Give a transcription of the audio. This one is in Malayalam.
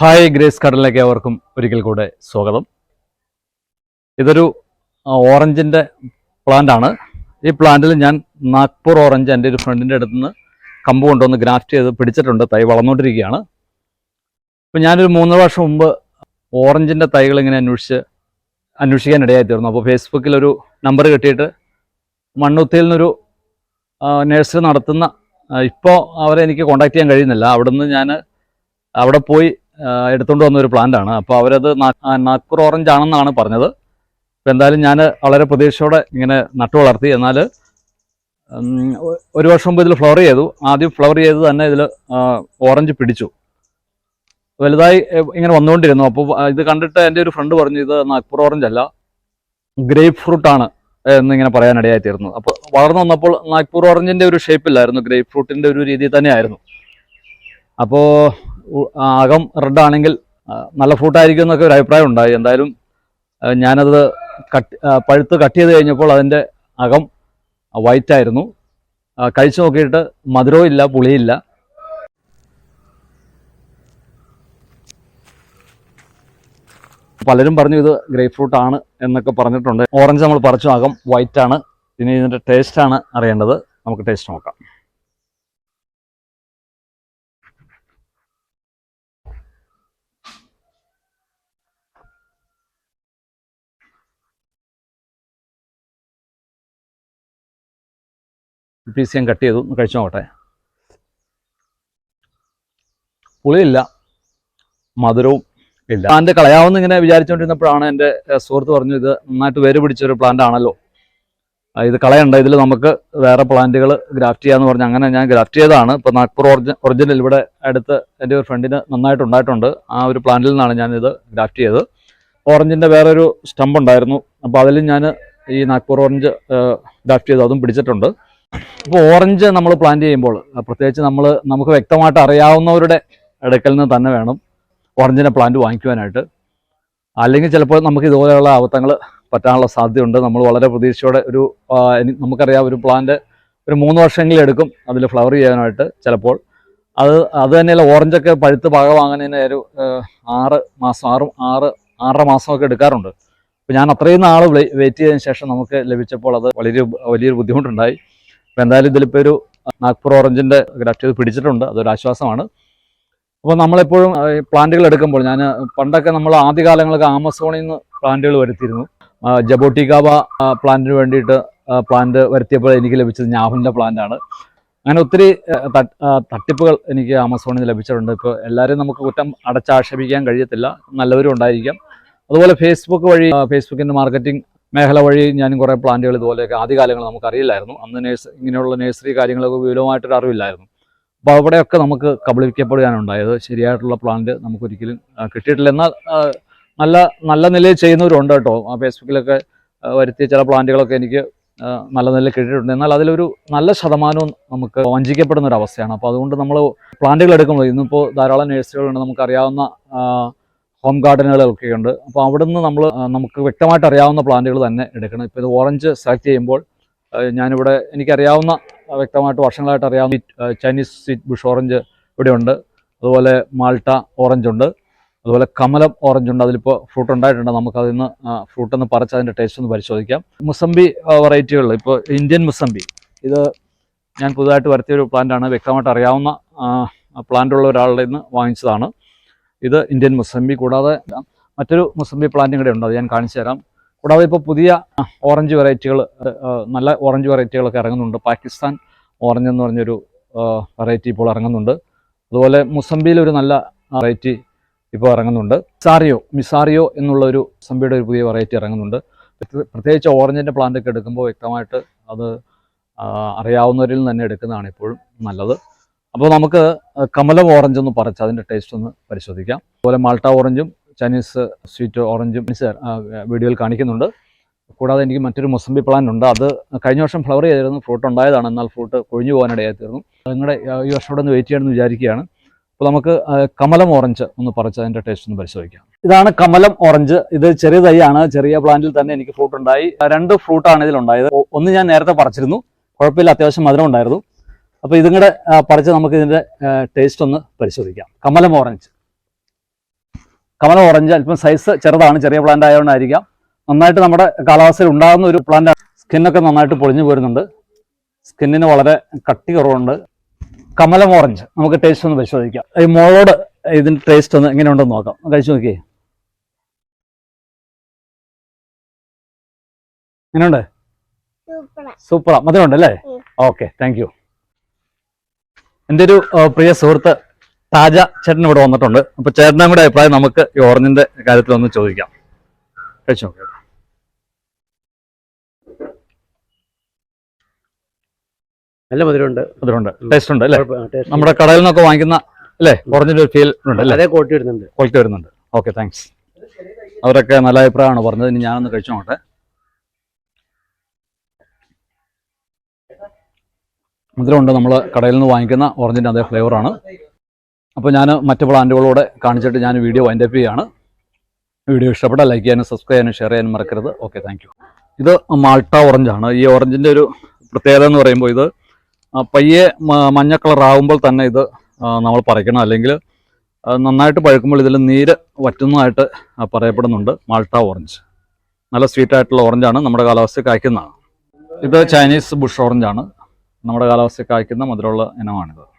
ഹായ് ഗ്രേസ് കടലിലേക്ക് അവർക്കും ഒരിക്കൽ കൂടെ സ്വാഗതം. ഇതൊരു ഓറഞ്ചിന്റെ ആണ് ഈ പ്ലാന്റിൽ ഞാൻ നാഗ്പൂർ ഓറഞ്ച് എന്റെ ഒരു ഫ്രണ്ടിന്റെ അടുത്ത് നിന്ന് കമ്പ് കൊണ്ടുവന്ന് ഗ്രാഫ്റ്റ് ചെയ്ത് പിടിച്ചിട്ടുണ്ട്. തൈ വളർന്നുകൊണ്ടിരിക്കുകയാണ് ഇപ്പം ഞാനൊരു മൂന്ന് വർഷം മുമ്പ് ഓറഞ്ചിന്റെ തൈകൾ ഇങ്ങനെ അന്വേഷിച്ച് അന്വേഷിക്കാൻ ഇടയായി തീർന്നു അപ്പോൾ ഫേസ്ബുക്കിലൊരു നമ്പർ കിട്ടിയിട്ട് മണ്ണുത്തിയിൽ നിന്നൊരു നേഴ്സറി നടത്തുന്ന ഇപ്പോൾ അവരെ എനിക്ക് കോൺടാക്ട് ചെയ്യാൻ കഴിയുന്നില്ല. അവിടുന്ന് ഞാൻ അവിടെ പോയി എടുത്തുകൊണ്ട് വന്ന ഒരു പ്ലാന്റ് ആണ്. അപ്പോൾ അവരത് നാക്കൂർ ഓറഞ്ച് ആണെന്നാണ് പറഞ്ഞത്. അപ്പോൾ എന്തായാലും ഞാൻ വളരെ പ്രതീക്ഷയോടെ ഇങ്ങനെ നട്ടു വളർത്തി. എന്നാൽ ഒരു വർഷം മുമ്പ് ഇതിൽ ഫ്ലവർ ചെയ്തു. ആദ്യം ഫ്ലവർ ചെയ്ത് തന്നെ ഇതിൽ ഓറഞ്ച് പിടിച്ചു. വലുതായി ഇങ്ങനെ വന്നുകൊണ്ടിരുന്നു. അപ്പോൾ ഇത് കണ്ടിട്ട് എന്റെ ഒരു ഫ്രണ്ട് പറഞ്ഞു ഇത് നാഗ്പൂർ ഓറഞ്ച് അല്ല ഗ്രേപ്പ് ഫ്രൂട്ട് ആണ് എന്നിങ്ങനെ പറയാനിടയായി തീർന്നു. അപ്പോൾ വളർന്നു വന്നപ്പോൾ നാഗ്പൂർ ഓറഞ്ചിന്റെ ഒരു ഷേപ്പില്ലായിരുന്നു ഗ്രേപ്പ് ഫ്രൂട്ടിന്റെ ഒരു രീതി തന്നെയായിരുന്നു. അപ്പോൾ അകം റെഡ് ആണെങ്കിൽ നല്ല ഫ്രൂട്ടായിരിക്കും എന്നൊക്കെ ഒരു അഭിപ്രായം ഉണ്ടായി. എന്തായാലും ഞാനത് കട്ട് പഴുത്ത് കട്ട് ചെയ്ത് കഴിഞ്ഞപ്പോൾ അതിന്റെ അകം വൈറ്റ് ആയിരുന്നു. കഴിച്ചു നോക്കിയിട്ട് മധുരവും ഇല്ല പുളിയില്ല പലരും പറഞ്ഞു ഇത് ഗ്രേപ്പ് ഫ്രൂട്ട് ആണ് എന്നൊക്കെ പറഞ്ഞിട്ടുണ്ട്. ഓറഞ്ച് നമ്മൾ പറിച്ചു അകം വൈറ്റ് ആണ്. ഇനി ഇതിന്റെ ടേസ്റ്റ് ആണ് അറിയേണ്ടത്. നമുക്ക് ടേസ്റ്റ് നോക്കാം. പീസ് ഞാൻ കട്ട് ചെയ്തു. കഴിച്ചു നോക്കട്ടെ. പുളിയില്ല. മധുരവും ഇല്ല. പ്ലാന്റ് കളയാവുന്ന ഇങ്ങനെ വിചാരിച്ചുകൊണ്ടിരുന്നപ്പോഴാണ് എന്റെ സുഹൃത്ത് പറഞ്ഞു ഇത് നന്നായിട്ട് വേര് പിടിച്ചൊരു പ്ലാന്റ് ആണല്ലോ. ഇത് കളയണ്ട. ഇതിൽ നമുക്ക് വേറെ പ്ലാന്റുകൾ ഗ്രാഫ്റ്റ് ചെയ്യാന്ന് പറഞ്ഞ് അങ്ങനെ ഞാൻ ഗ്രാഫ്റ്റ് ചെയ്തതാണ്. ഇപ്പോൾ നാഗ്പൂർ ഒറിജി ഒറിജിനൽ ഇവിടെ അടുത്ത് എന്റെ ഒരു ഫ്രണ്ടിന് നന്നായിട്ട് ഉണ്ടായിട്ടുണ്ട്. ആ ഒരു പ്ലാന്റിൽ നിന്നാണ് ഞാനിത് ഗ്രാഫ്റ്റ് ചെയ്തത്. ഓറഞ്ചിന്റെ വേറൊരു സ്റ്റമ്പ് ഉണ്ടായിരുന്നു. അപ്പോൾ അതിൽ ഞാൻ ഈ നാഗ്പൂർ ഓറഞ്ച് ഗ്രാഫ്റ്റ് ചെയ്തു. അതും പിടിച്ചിട്ടുണ്ട്. അപ്പോൾ ഓറഞ്ച് നമ്മൾ പ്ലാന്റ് ചെയ്യുമ്പോൾ പ്രത്യേകിച്ച് നമ്മൾ നമുക്ക് വ്യക്തമായിട്ട് അറിയാവുന്നവരുടെ അടുക്കൽ നിന്ന് തന്നെ വേണം ഓറഞ്ചിന്റെ പ്ലാന്റ് വാങ്ങിക്കുവാനായിട്ട്. അല്ലെങ്കിൽ ചിലപ്പോൾ നമുക്ക് ഇതുപോലെയുള്ള അബദ്ധങ്ങൾ പറ്റാനുള്ള സാധ്യതയുണ്ട്. നമ്മൾ വളരെ പ്രതീക്ഷയോടെ ഒരു നമുക്കറിയാം ഒരു പ്ലാന്റ് ഒരു മൂന്ന് വർഷമെങ്കിലും എടുക്കും അതിൽ ഫ്ലവർ ചെയ്യാനായിട്ട് ചിലപ്പോൾ. അത് അത് തന്നെയല്ല ഓറഞ്ചൊക്കെ പഴുത്ത് പക വാങ്ങുന്നതിന് ഒരു ആറ് മാസം ആറും ആറ് ആറര മാസമൊക്കെ എടുക്കാറുണ്ട്. അപ്പോൾ ഞാൻ അത്രയും നാൾ വെയിറ്റ് ചെയ്തതിന് ശേഷം നമുക്ക് ലഭിച്ചപ്പോൾ അത് വളരെ വലിയൊരു ബുദ്ധിമുട്ടുണ്ടായി. എന്തായാലും ഇതിലിപ്പോൾ ഒരു നാഗ്പൂർ ഓറഞ്ചിന്റെ ഗ്രാഫ്റ്റ് ചെയ്ത് പിടിച്ചിട്ടുണ്ട്. അതൊരു ആശ്വാസമാണ്. അപ്പോൾ നമ്മളെപ്പോഴും പ്ലാന്റുകൾ എടുക്കുമ്പോൾ ഞാൻ പണ്ടൊക്കെ നമ്മൾ ആദ്യകാലങ്ങളൊക്കെ ആമസോണിൽ നിന്ന് പ്ലാന്റുകൾ വരുത്തിയിരുന്നു. ജബോട്ടിക്കാവ പ്ലാന്റിന് വേണ്ടിയിട്ട് പ്ലാന്റ് വരുത്തിയപ്പോൾ എനിക്ക് ലഭിച്ചത് ഞാഹുലിന്റെ പ്ലാന്റാണ്. അങ്ങനെ ഒത്തിരി തട്ടിപ്പുകൾ എനിക്ക് ആമസോണിൽ നിന്ന് ലഭിച്ചിട്ടുണ്ട്. ഇപ്പോൾ എല്ലാവരും നമുക്ക് കുറ്റം അടച്ചാക്ഷേപിക്കാൻ കഴിയത്തില്ല. നല്ലവരും ഉണ്ടായിരിക്കാം. അതുപോലെ ഫേസ്ബുക്ക് വഴി ഫേസ്ബുക്കിന്റെ മാർക്കറ്റിംഗ് മേഖല വഴി ഞാനും കുറേ പ്ലാന്റുകൾ ഇതുപോലെയൊക്കെ ആദ്യകാലങ്ങൾ നമുക്കറിയില്ലായിരുന്നു. അന്ന് നേഴ്സ് ഇങ്ങനെയുള്ള നേഴ്സറി കാര്യങ്ങളൊക്കെ വിപുലമായിട്ടൊരു അറിവില്ലായിരുന്നു. അപ്പോൾ അവിടെയൊക്കെ നമുക്ക് കബളിപ്പിക്കപ്പെടുകയാണ് ഉണ്ടായത് ശരിയായിട്ടുള്ള പ്ലാന്റ് നമുക്കൊരിക്കലും കിട്ടിയിട്ടില്ല. എന്നാൽ നല്ല നല്ല നിലയിൽ ചെയ്യുന്നവരുണ്ട് കേട്ടോ. ഫേസ്ബുക്കിലൊക്കെ വരുത്തിയ ചില പ്ലാന്റുകളൊക്കെ എനിക്ക് നല്ല നിലയിൽ കിട്ടിയിട്ടുണ്ട്. എന്നാൽ അതിലൊരു നല്ല ശതമാനവും നമുക്ക് വഞ്ചിക്കപ്പെടുന്ന ഒരു അവസ്ഥയാണ് അപ്പോൾ അതുകൊണ്ട് നമ്മൾ പ്ലാന്റുകൾ എടുക്കുമ്പോൾ ഇന്നിപ്പോൾ ധാരാളം നേഴ്സുകളുണ്ട് നമുക്കറിയാവുന്ന ഹോം ഗാർഡനുകളൊക്കെ ഉണ്ട്. അപ്പോൾ അവിടുന്ന് നമ്മൾ നമുക്ക് വ്യക്തമായിട്ട് അറിയാവുന്ന പ്ലാന്റുകൾ തന്നെ എടുക്കണം. ഇപ്പോൾ ഇത് ഓറഞ്ച് സെലക്ട് ചെയ്യുമ്പോൾ ഞാനിവിടെ എനിക്കറിയാവുന്ന വ്യക്തമായിട്ട് വർഷങ്ങളായിട്ട് അറിയാവുന്ന ചൈനീസ് സ്വീറ്റ് ബുഷ് ഓറഞ്ച് ഇവിടെയുണ്ട് അതുപോലെ മാൾട്ട ഓറഞ്ച് ഉണ്ട്. അതുപോലെ കമലം ഓറഞ്ച് ഉണ്ട്. അതിലിപ്പോൾ ഫ്രൂട്ട് ഉണ്ടായിട്ടുണ്ട്. നമുക്ക് അതിൽ നിന്ന് ഫ്രൂട്ട് ഒന്ന് പറിച്ച് അതിന്റെ ടേസ്റ്റ് ഒന്ന് പരിശോധിക്കാം. മുസംബി വെറൈറ്റികളിൽ ഇപ്പോൾ ഇന്ത്യൻ മുസംബി ഇത് ഞാൻ പുതുതായിട്ട് വരുത്തിയ ഒരു പ്ലാന്റാണ് വ്യക്തമായിട്ട് അറിയാവുന്ന പ്ലാന്റുള്ള ഒരാളുടെ നിന്ന് വാങ്ങിച്ചതാണ്. ഇത് ഇന്ത്യൻ മുസംബി കൂടാതെ മറ്റൊരു മുസംബി പ്ലാന്റും കൂടെ ഉണ്ട് അത് ഞാൻ കാണിച്ചു തരാം. കൂടാതെ ഇപ്പോൾ പുതിയ ഓറഞ്ച് വെറൈറ്റികൾ നല്ല ഓറഞ്ച് വെറൈറ്റികളൊക്കെ ഇറങ്ങുന്നുണ്ട്. പാകിസ്ഥാൻ ഓറഞ്ച് എന്ന് പറഞ്ഞൊരു വെറൈറ്റി ഇപ്പോൾ ഇറങ്ങുന്നുണ്ട്. അതുപോലെ മുസംബിയിലൊരു നല്ല വെറൈറ്റി ഇപ്പോൾ ഇറങ്ങുന്നുണ്ട്. മിസാറിയോ മിസാറിയോ എന്നുള്ള ഒരു മുസംബിയുടെ ഒരു പുതിയ വെറൈറ്റി ഇറങ്ങുന്നുണ്ട്. പ്രത്യേകിച്ച് ഓറഞ്ചിന്റെ പ്ലാന്റ് ഒക്കെ എടുക്കുമ്പോൾ വ്യക്തമായിട്ട് അത് അറിയാവുന്നവരിൽ തന്നെ എടുക്കുന്നതാണ് എപ്പോഴും നല്ലത്. അപ്പോൾ നമുക്ക് കമലം ഓറഞ്ച് ഒന്ന് പറിച്ച് അതിന്റെ ടേസ്റ്റ് ഒന്ന് പരിശോധിക്കാം. അതുപോലെ മാൾട്ട ഓറഞ്ചും ചൈനീസ് സ്വീറ്റ് ഓറഞ്ചും വീഡിയോയിൽ കാണിക്കുന്നുണ്ട്. കൂടാതെ എനിക്ക് മറ്റൊരു മുസംബി പ്ലാൻ ഉണ്ട്. അത് കഴിഞ്ഞ വർഷം ഫ്ലവർ ചെയ്തിരുന്നു. ഫ്രൂട്ട് ഉണ്ടായതാണ്. എന്നാൽ ഫ്രൂട്ട് കൊഴിഞ്ഞു പോകാനിടയായി തീർന്നു. നിങ്ങളുടെ ഈ വർഷം കൂടെ ഒന്ന് വെയിറ്റ് ചെയ്യണമെന്ന് വിചാരിക്കുകയാണ്. അപ്പോൾ നമുക്ക് കമലം ഓറഞ്ച് ഒന്ന് പറിച്ച് അതിന്റെ ടേസ്റ്റ് ഒന്ന് പരിശോധിക്കാം. ഇതാണ് കമലം ഓറഞ്ച്. ഇത് ചെറിയ തൈയാണ്. ചെറിയ പ്ലാന്റിൽ തന്നെ എനിക്ക് ഫ്രൂട്ട് ഉണ്ടായി. രണ്ട് ഫ്രൂട്ടാണ് ഇതിലുണ്ടായത്. ഒന്ന് ഞാൻ നേരത്തെ പറിച്ചിരുന്നു. കുഴപ്പമില്ല. അത്യാവശ്യം മധുരം ഉണ്ടായിരുന്നു. അപ്പോൾ ഇതും കൂടെ പറിച്ച് നമുക്ക് ഇതിന്റെ ടേസ്റ്റ് ഒന്ന് പരിശോധിക്കാം. കമലം ഓറഞ്ച് കമലം ഓറഞ്ച് അല്പം സൈസ് ചെറുതാണ് ചെറിയ പ്ലാന്റ് ആയതുകൊണ്ടായിരിക്കാം. നന്നായിട്ട് നമ്മുടെ കാലാവസ്ഥയിൽ ഉണ്ടാകുന്ന ഒരു പ്ലാന്റ് സ്കിന്നൊക്കെ നന്നായിട്ട് പൊളിഞ്ഞു പോരുന്നുണ്ട്. സ്കിന്നിന് വളരെ കട്ടി കുറവുണ്ട്. കമലം ഓറഞ്ച് നമുക്ക് ടേസ്റ്റ് ഒന്ന് പരിശോധിക്കാം. ഈ മോളോട് ഇതിന്റെ ടേസ്റ്റ് ഒന്ന് എങ്ങനെയുണ്ടെന്ന് നോക്കാം. കഴിച്ചു നോക്കിയേ. എങ്ങനെയുണ്ട്? സൂപ്പറാ മധുരമുണ്ട് അല്ലേ. ഓക്കെ താങ്ക് യു എന്റെ ഒരു പ്രിയ സുഹൃത്ത് താജ ചേട്ടൻ ഇവിടെ വന്നിട്ടുണ്ട്. അപ്പൊ ചേട്ടനും കൂടെ അഭിപ്രായം നമുക്ക് ഈ ഓറഞ്ചിന്റെ കാര്യത്തിൽ ഒന്ന് ചോദിക്കാം. കഴിച്ചു നോക്കാം നല്ല മധുരമുണ്ട്. മധുരമുണ്ട്. ടേസ്റ്റ് ഉണ്ട് അല്ലേ? നമ്മുടെ കടയിൽ നിന്നൊക്കെ വാങ്ങിക്കുന്ന അല്ലേ? ഓറഞ്ചിന്റെ ഒരു ഫീൽ ഉണ്ട് അല്ലേ? ക്വാളിറ്റി വരുന്നുണ്ട്. ക്വാളിറ്റി വരുന്നുണ്ട്. ഓക്കെ താങ്ക്സ് അവരൊക്കെ നല്ല അഭിപ്രായമാണ് പറഞ്ഞത്. ഇനി ഞാനൊന്ന് കഴിച്ചു നോക്കട്ടെ. മധുരമുണ്ട് നമ്മൾ കടയിൽ നിന്ന് വാങ്ങിക്കുന്ന ഓറഞ്ചിന്റെ അതേ ഫ്ലേവറാണ് അപ്പോൾ ഞാൻ മറ്റ് പ്ലാന്റുകളോടെ കാണിച്ചിട്ട് ഞാൻ വീഡിയോ വൈൻഡപ്പ് ചെയ്യുകയാണ് വീഡിയോ ഇഷ്ടപ്പെട്ടാൽ ലൈക്ക് ചെയ്യാനും സബ്സ്ക്രൈബ് ചെയ്യാനും ഷെയർ ചെയ്യാനും മറക്കരുത്. ഓക്കെ താങ്ക് ഇത് മാൾട്ട ഓറഞ്ചാണ് ഈ ഓറഞ്ചിന്റെ ഒരു പ്രത്യേകത എന്ന് പറയുമ്പോൾ ഇത് പയ്യെ മഞ്ഞ കളർ തന്നെ ഇത് നമ്മൾ പറിക്കണം. അല്ലെങ്കിൽ നന്നായിട്ട് പഴുക്കുമ്പോൾ ഇതിൽ നീര് വറ്റുന്നതായിട്ട് പറയപ്പെടുന്നുണ്ട് മാൾട്ട ഓറഞ്ച് നല്ല സ്വീറ്റായിട്ടുള്ള ഓറഞ്ചാണ് നമ്മുടെ കാലാവസ്ഥയിൽ കായ്ക്കുന്നതാണ് ഇത് ചൈനീസ് ബുഷ് ഓറഞ്ചാണ് നമ്മുടെ കാലാവസ്ഥയ്ക്ക് അയക്കുന്ന മധുരമുള്ള ഇനമാണിത്.